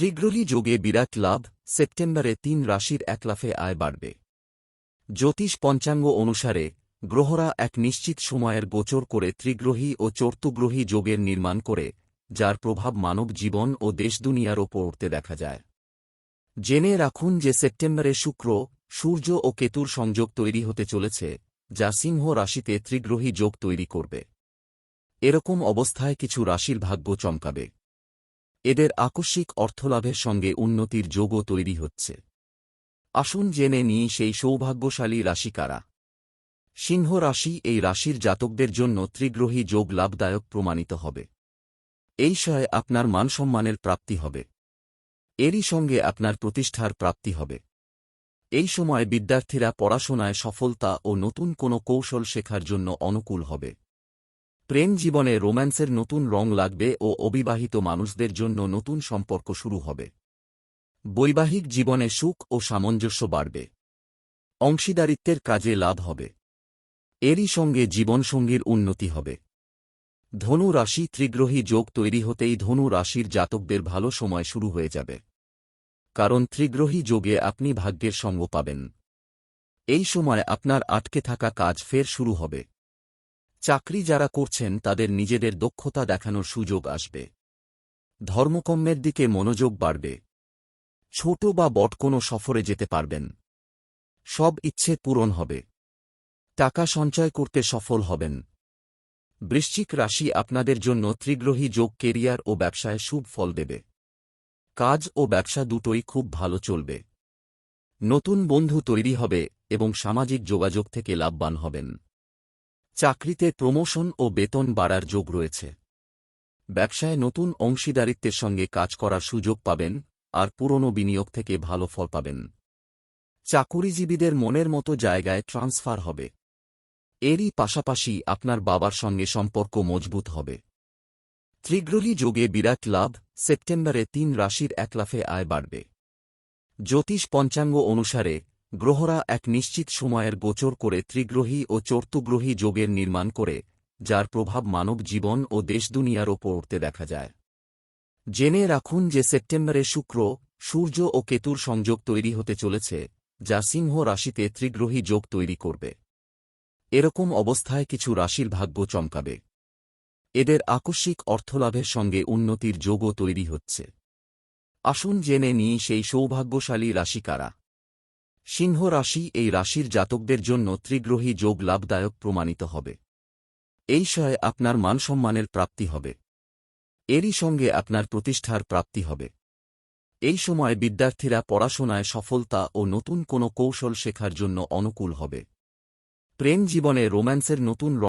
ত্রিগ্রহী যোগে বিরাট লাভ, সেপ্টেম্বরে তিন রাশির একলাফে আয় বাড়বে। জ্যোতিষ পঞ্চাঙ্গ অনুসারে, গ্রহরা এক নিশ্চিত সময়ের গোচর করে ত্রিগ্রহী ও চর্তুগ্রহী যোগের নির্মাণ করে, যার প্রভাব মানব জীবন ও দেশদুনিয়ার ওপর উঠতে দেখা যায়। জেনে রাখুন যে সেপ্টেম্বরে শুক্র, সূর্য ও কেতুর সংযোগ তৈরি হতে চলেছে, যা সিংহ রাশিতে ত্রিগ্রহী যোগ তৈরি করবে। এরকম অবস্থায় কিছু রাশির ভাগ্য চমকাবে। এদের আকস্মিক অর্থলাভের সঙ্গে উন্নতির যোগও তৈরি হচ্ছে। আসুন জেনে নিই সেই সৌভাগ্যশালী রাশি কারা। সিংহ রাশি এই রাশির জাতকদের জন্য ত্রিগ্রহী যোগ লাভদায়ক প্রমাণিত হবে। এই শয়ে আপনার মানসম্মানের প্রাপ্তি হবে। এরই সঙ্গে আপনার প্রতিষ্ঠার প্রাপ্তি হবে। এই সময় বিদ্যার্থীরা পড়াশোনায় সফলতা ও নতুন কোনো কৌশল শেখার জন্য অনুকূল হবে। প্রেম জীবনে রোম্যান্সের নতুন রং লাগবে ও অবিবাহিত মানুষদের জন্য নতুন সম্পর্ক শুরু হবে। বৈবাহিক জীবনে সুখ ও সামঞ্জস্য বাড়বে। অংশীদারিত্বের কাজে লাভ হবে। এরই সঙ্গে জীবনসঙ্গীর উন্নতি হবে। ধনু রাশি ত্রিগ্রহী যোগ তৈরি হতেই ধনু রাশির জাতকদের ভালো সময় শুরু হয়ে যাবে। কারণ ত্রিগ্রহী যোগে আপনি ভাগ্যের সঙ্গ পাবেন। এই সময় আপনার আটকে থাকা কাজ ফের শুরু হবে। চাকরি যারা করছেন তাদের নিজেদের দক্ষতা দেখানোর সুযোগ আসবে। ধর্মকম্যের দিকে মনোযোগ বাড়বে। ছোট বা বট কোনো সফরে যেতে পারবেন। সব ইচ্ছে পূরণ হবে। টাকা সঞ্চয় করতে সফল হবেন। বৃশ্চিক রাশি আপনাদের জন্য ত্রিগ্রহী যোগ কেরিয়ার ও ব্যবসায় শুভ ফল দেবে। কাজ ও ব্যবসা দুটোই খুব ভালো চলবে। নতুন বন্ধু তৈরি হবে এবং সামাজিক যোগাযোগ থেকে লাভবান হবেন। চাকরিতে প্রমোশন ও বেতন বাড়ার যোগ রয়েছে। ব্যবসায় নতুন অংশীদারিত্বের সঙ্গে কাজ করার সুযোগ পাবেন আর পুরনো বিনিয়োগ থেকে ভালো ফল পাবেন। চাকুরিজীবীদের মনের মতো জায়গায় ট্রান্সফার হবে। এরই পাশাপাশি আপনার বাবার সঙ্গে সম্পর্ক মজবুত হবে। ত্রিগ্রহী যোগে বিরাট লাভ, সেপ্টেম্বরে তিন রাশির একলাফে আয় বাড়বে। জ্যোতিষ পঞ্চাঙ্গ অনুসারে গ্রহরা এক নিশ্চিত সময়ের গোচর করে ত্রিগ্রহী ও চর্তুগ্রহী যোগের নির্মাণ করে, যার প্রভাব মানব জীবন ও দেশদুনিয়ার ওপর উঠতে দেখা যায়। জেনে রাখুন যে সেপ্টেম্বরে শুক্র, সূর্য ও কেতুর সংযোগ তৈরি হতে চলেছে, যা সিংহ রাশিতে ত্রিগ্রহী যোগ তৈরি করবে। এরকম অবস্থায় কিছু রাশির ভাগ্য চমকাবে। এদের আকস্মিক অর্থলাভের সঙ্গে উন্নতির যোগও তৈরি হচ্ছে। আসুন জেনে নিই সেই সৌভাগ্যশালী রাশি কারা। সিংহ রাশি এই রাশির জাতকদের জন্য ত্রিগ্রহী যোগ লাভদায়ক প্রমাণিত হবে। এই সহায় আপনার মানসম্মানের প্রাপ্তি হবে। এরই সঙ্গে আপনার প্রতিষ্ঠার প্রাপ্তি হবে। এই সময় বিদ্যার্থীরা পড়াশোনায় সফলতা ও নতুন কোনো কৌশল শেখার জন্য অনুকূল হবে। প্রেম জীবনে রোম্যান্সের নতুন